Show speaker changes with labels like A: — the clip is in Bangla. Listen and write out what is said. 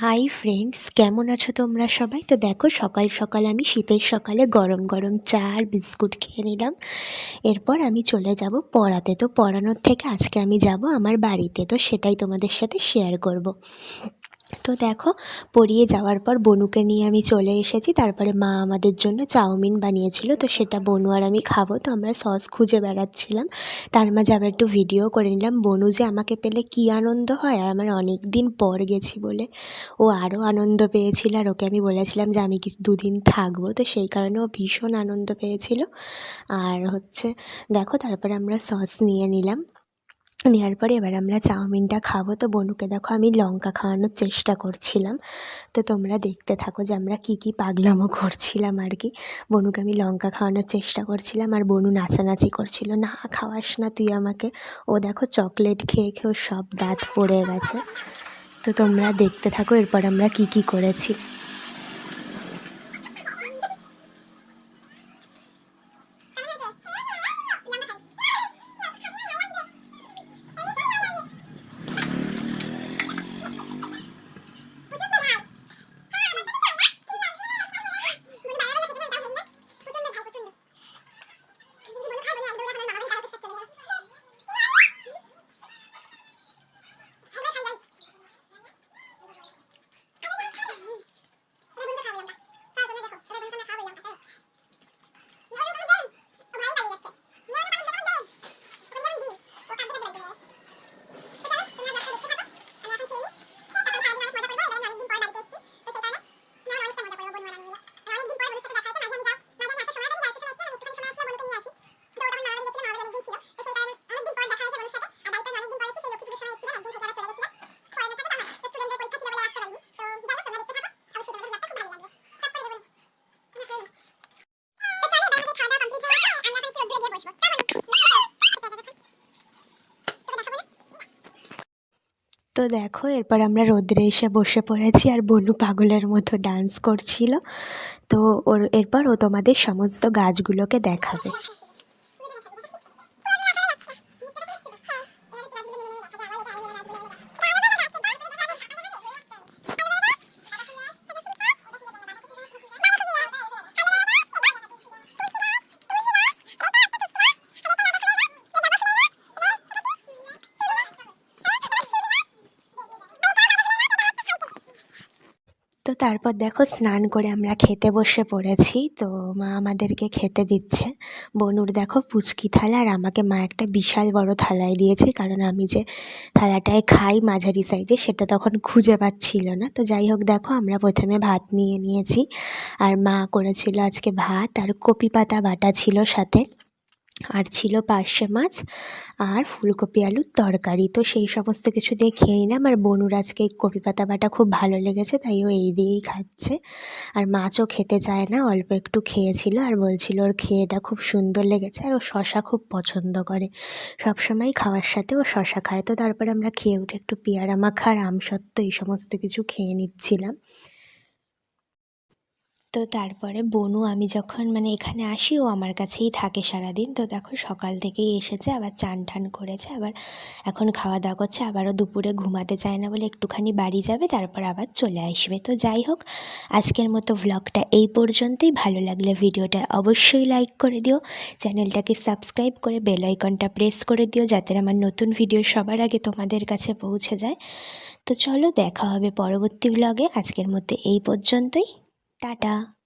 A: হাই ফ্রেন্ডস কেমন আছো তোমরা সবাই? তো দেখো, সকাল সকাল আমি শীতের সকালে গরম গরম চা আর বিস্কুট খেয়ে নিলাম। এরপর আমি চলে যাব পড়াতে। তো পড়ানোর থেকে আজকে আমি যাব আমার বাড়িতে। তো সেটাই তোমাদের সাথে শেয়ার করব। তো দেখো, পড়িয়ে যাওয়ার পর বনুকে নিয়ে আমি চলে এসেছি। তারপরে মা আমাদের জন্য চাউমিন বানিয়েছিল, তো সেটা বনু আর আমি খাব। তো আমরা সস খুঁজে বেড়াচ্ছিলাম। তার মাঝে আবার একটু ভিডিও করে নিলাম। বনু যে আমাকে পেলে কী আনন্দ হয়, আর আমার অনেক দিন পর গেছি বলে। ও আরও আনন্দ পেয়েছিল, আর ওকে আমি বলেছিলাম যে আমি কিছু দুদিন থাকব। তো সেই কারণে ও ভীষণ আনন্দ পেয়েছিল। আর হচ্ছে, দেখো, তারপরে আমরা সস নিয়ে নিলাম। নেওয়ার পরে এবার আমরা চাউমিনটা খাব। তো বনুকে দেখো আমি লঙ্কা খাওয়ানোর চেষ্টা করছিলাম। তো তোমরা দেখতে থাকো যে আমরা কী কী পাগলামো করছিলাম আর কি। বনুকে আমি লঙ্কা খাওয়ানোর চেষ্টা করছিলাম আর বনু নাচানাচি করছিল, না, খাওয়াস না তুই আমাকে। ও দেখো চকলেট খেয়ে খেয়ে সব দাঁত পড়ে গেছে। তো তোমরা দেখতে থাকো, এরপর আমরা কী কী করেছি। তো দেখো, এরপর আমরা রোদ্রে এসে বসে পড়েছি আর বনু পাগলের মতো ডান্স করছিল। তো ওর, এরপর ও তোমাদের সমস্ত গাছগুলোকে দেখাবে। তো তারপর দেখো স্নান করে আমরা খেতে বসে পড়েছি। তো মা আমাদেরকে খেতে দিচ্ছে। বনুর দেখো পুচকি থালা আর আমাকে মা একটা বিশাল বড় থালায় দিয়েছে। কারণ আমি যে থালাটায় খাই মাঝারি সাইজে সেটা তখন খুঁজে পাচ্ছিল না। তো যাই হোক দেখো, আমরা প্রথমে ভাত নিয়ে নিয়েছি। আর মা করেছিল আজকে ভাত আর কপি পাতা বাটা ছিল সাথে। আর ছিল পার্শে মাছ আর ফুলকপি আলুর তরকারি। তো সেই সমস্ত কিছু দিয়ে খেয়ে নিলাম। আর বনুর আজকে এই কপি পাতা বাটা খুব ভালো লেগেছে, তাই ও এই দিয়েই খাচ্ছে। আর মাছও খেতে চায় না, অল্প একটু খেয়েছিল আর বলছিল ওর খেয়েটা খুব সুন্দর লেগেছে আর ও শশা খুব পছন্দ করে। সবসময় খাওয়ার সাথে ও শশা খায়। তো তারপরে আমরা খেয়ে উঠে একটু পেয়ারা মাখা, আর আমসত্ত্ব এই সমস্ত কিছু খেয়ে নিচ্ছিলাম। তো তারপরে বনু, আমি যখন মানে এখানে আসি, ও আমার কাছেই থাকে সারাদিন। তো দেখো সকাল থেকেই এসেছে, আবার চান টান করেছে, আবার এখন খাওয়া দাওয়া করছে, আবারও দুপুরে ঘুমাতে চায় না বলে একটুখানি বাড়ি যাবে, তারপর আবার চলে আসবে। তো যাই হোক, আজকের মতো ভ্লগটা এই পর্যন্তই। ভালো লাগলে ভিডিওটা অবশ্যই লাইক করে দিও। চ্যানেলটাকে সাবস্ক্রাইব করে বেল আইকনটা প্রেস করে দিও, যাতে আমার নতুন ভিডিও সবার আগে তোমাদের কাছে পৌঁছে যায়। তো চলো, দেখা হবে পরবর্তী ভ্লগে আজকের মধ্যে এই পর্যন্তই। 大的。